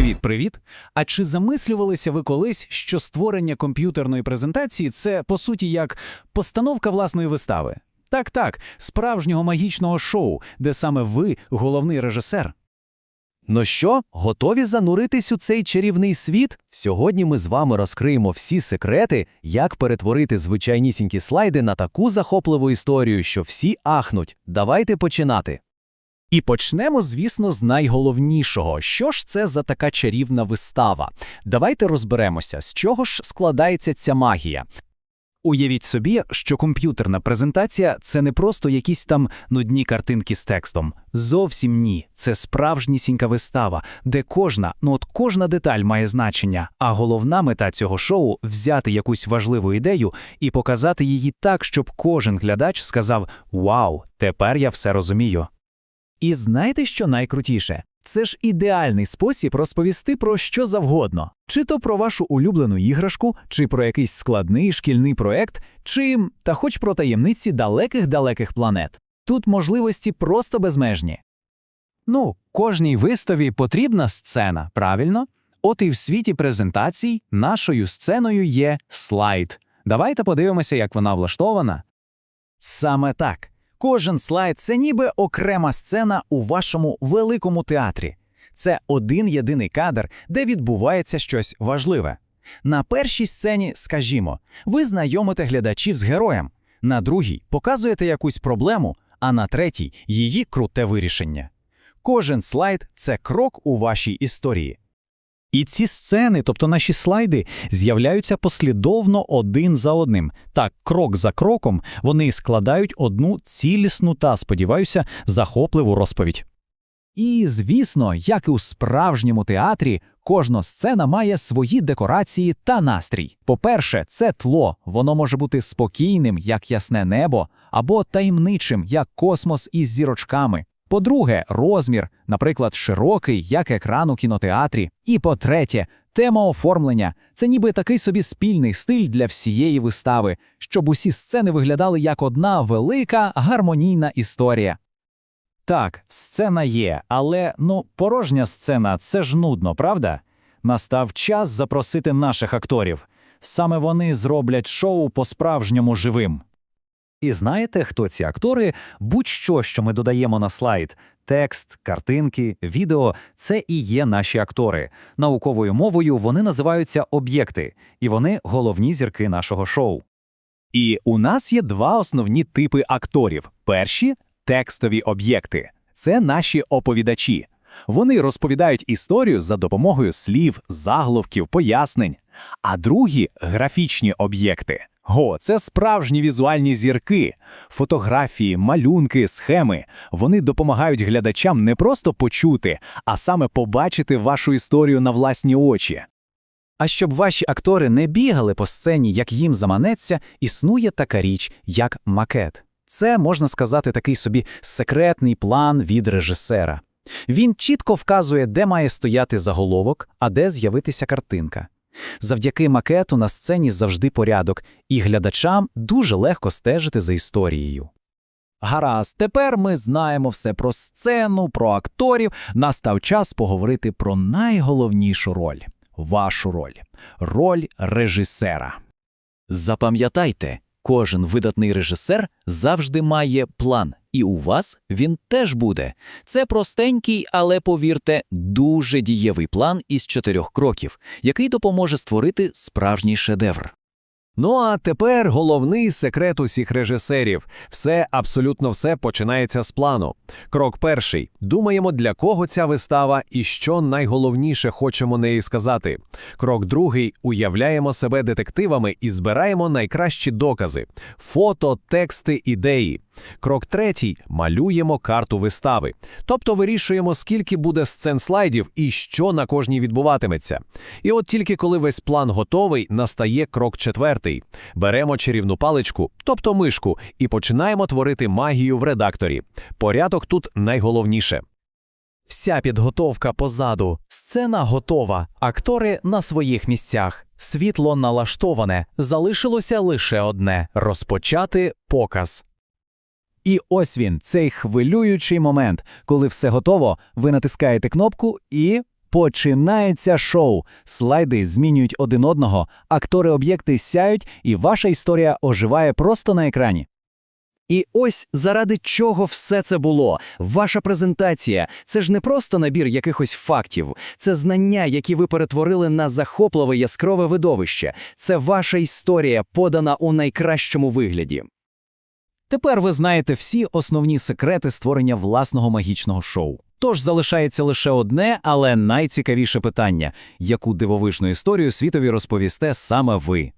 Привіт-привіт! А чи замислювалися ви колись, що створення комп'ютерної презентації це по суті як постановка власної вистави? Так, так, справжнього магічного шоу, де саме ви головний режисер. Ну що, готові зануритись у цей чарівний світ? Сьогодні ми з вами розкриємо всі секрети, як перетворити звичайнісінькі слайди на таку захопливу історію, що всі ахнуть. Давайте починати. І почнемо, звісно, з найголовнішого. Що ж це за така чарівна вистава? Давайте розберемося, з чого ж складається ця магія. Уявіть собі, що комп'ютерна презентація це не просто якісь там нудні картинки з текстом. Зовсім ні. Це справжнісінька вистава, де кожна, ну от кожна деталь має значення. А головна мета цього шоу взяти якусь важливу ідею і показати її так, щоб кожен глядач сказав: Вау, тепер я все розумію. І знаєте, що найкрутіше? Це ж ідеальний спосіб розповісти про що завгодно, чи то про вашу улюблену іграшку, чи про якийсь складний шкільний проект, чи та хоч про таємниці далеких-далеких планет. Тут можливості просто безмежні. Ну, кожній виставі потрібна сцена, правильно? От і в світі презентацій нашою сценою є слайд. Давайте подивимося, як вона влаштована. Саме так. Кожен слайд це ніби окрема сцена у вашому великому театрі. Це один єдиний кадр, де відбувається щось важливе. На першій сцені, скажімо, ви знайомите глядачів з героєм, на другій показуєте якусь проблему, а на третій її круте вирішення. Кожен слайд це крок у вашій історії. І ці сцени, тобто наші слайди, з'являються послідовно один за одним. Так, крок за кроком вони складають одну цілісну та, сподіваюся, захопливу розповідь. І, звісно, як і у справжньому театрі, кожна сцена має свої декорації та настрій. По-перше, це тло, воно може бути спокійним, як ясне небо, або таємничим, як космос із зірочками. По-друге, розмір, наприклад, широкий, як екран у кінотеатрі. І по-третє, тема оформлення це ніби такий собі спільний стиль для всієї вистави, щоб усі сцени виглядали як одна велика гармонійна історія. Так, сцена є, але ну, порожня сцена це ж нудно, правда? Настав час запросити наших акторів. Саме вони зроблять шоу по-справжньому живим. І знаєте, хто ці актори? Будь-що, що ми додаємо на слайд текст, картинки, відео це і є наші актори. Науковою мовою вони називаються об'єкти, і вони головні зірки нашого шоу. І у нас є два основні типи акторів: перші текстові об'єкти це наші оповідачі. Вони розповідають історію за допомогою слів, заголовків, пояснень. А другі графічні об'єкти. Го, це справжні візуальні зірки, фотографії, малюнки, схеми. Вони допомагають глядачам не просто почути, а саме побачити вашу історію на власні очі. А щоб ваші актори не бігали по сцені, як їм заманеться, існує така річ, як макет. Це, можна сказати, такий собі секретний план від режисера. Він чітко вказує, де має стояти заголовок, а де з'явитися картинка. Завдяки макету на сцені завжди порядок, і глядачам дуже легко стежити за історією. Гаразд, тепер ми знаємо все про сцену, про акторів. Настав час поговорити про найголовнішу роль вашу роль роль режисера. Запам'ятайте, кожен видатний режисер завжди має план, і у вас він теж буде. Це простенький, але повірте, дуже дієвий план із чотирьох кроків, який допоможе створити справжній шедевр. Ну а тепер головний секрет усіх режисерів. Все, абсолютно все починається з плану. Крок перший. Думаємо, для кого ця вистава і що найголовніше хочемо неї сказати. Крок другий. Уявляємо себе детективами і збираємо найкращі докази: фото, тексти, ідеї. Крок третій малюємо карту вистави, тобто вирішуємо, скільки буде сцен слайдів і що на кожній відбуватиметься. І от тільки коли весь план готовий, настає крок четвертий. Беремо чарівну паличку, тобто мишку, і починаємо творити магію в редакторі. Порядок тут найголовніше. Вся підготовка позаду, сцена готова, актори на своїх місцях, світло налаштоване, залишилося лише одне розпочати показ. І ось він, цей хвилюючий момент, коли все готово, ви натискаєте кнопку і Починається шоу. Слайди змінюють один одного, актори-об'єкти сяють, і ваша історія оживає просто на екрані. І ось заради чого все це було. Ваша презентація це ж не просто набір якихось фактів, це знання, які ви перетворили на захопливе яскраве видовище. Це ваша історія, подана у найкращому вигляді. Тепер ви знаєте всі основні секрети створення власного магічного шоу. Тож залишається лише одне, але найцікавіше питання: яку дивовижну історію світові розповісте саме ви?